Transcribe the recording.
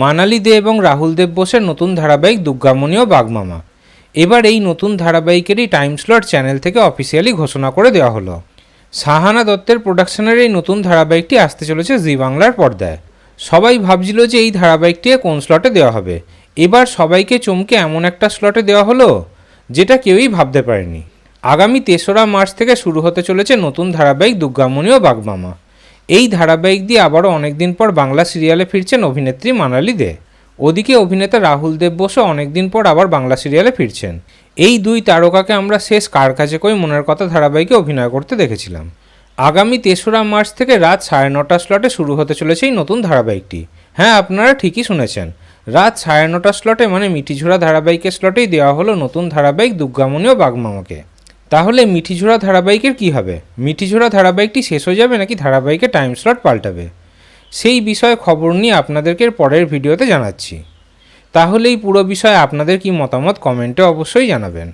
মানালি দে এবং রাহুল দেব বোসের নতুন ধারাবাহিক দুর্গামণি ও বাগমামা। এবার এই নতুন ধারাবাহিকেরই টাইম স্লট চ্যানেল থেকে অফিসিয়ালি ঘোষণা করে দেওয়া হলো। সাহানা দত্তের প্রোডাকশনের এই নতুন ধারাবাহিকটি আসতে চলেছে জি বাংলার পর্দায়। সবাই ভাবছিল যে এই ধারাবাহিকটি কোন স্লটে দেওয়া হবে। এবার সবাইকে চমকে এমন একটা স্লটে দেওয়া হলো, যেটা কেউই ভাবতে পারেনি। আগামী তেসরা মার্চ থেকে শুরু হতে চলেছে নতুন ধারাবাহিক দুর্গামণি ও বাগমামা। এই ধারাবাহিক দিয়ে আবারও অনেকদিন পর বাংলা সিরিয়ালে ফিরছেন অভিনেত্রী মানালি দে। ওদিকে অভিনেতা রাহুল দেব বসু অনেকদিন পর আবার বাংলা সিরিয়ালে ফিরছেন। এই দুই তারকাকে আমরা শেষ কার কাছে কই মনের কথা ধারাবাহিকে অভিনয় করতে দেখেছিলাম। আগামী তেসরা মার্চ থেকে রাত সাড়ে নটা স্লটে শুরু হতে চলেছে এই নতুন ধারাবাহিকটি। হ্যাঁ আপনারা ঠিকই শুনেছেন। রাত সাড়ে নটা স্লটে মানে মিঠিঝোড়া ধারাবাহিকের স্লটেই দেওয়া হলো নতুন ধারাবাহিক দুর্গামণি ও বাগমামাকে। তাহলে মিঠিঝোড়া ধারাবাহিকের কি হবে? মিঠিঝোড়া ধারাবাহিকটি শেষ হয়ে যাবে নাকি ধারাবাহিকের টাইম স্লট পাল্টাবে? সেই বিষয়ে খবর নিয়ে আপনাদেরকে পরের ভিডিওতে জানাচ্ছি। তাহলে এই পুরো বিষয়ে আপনাদের কি মতামত কমেন্টে অবশ্যই জানাবেন।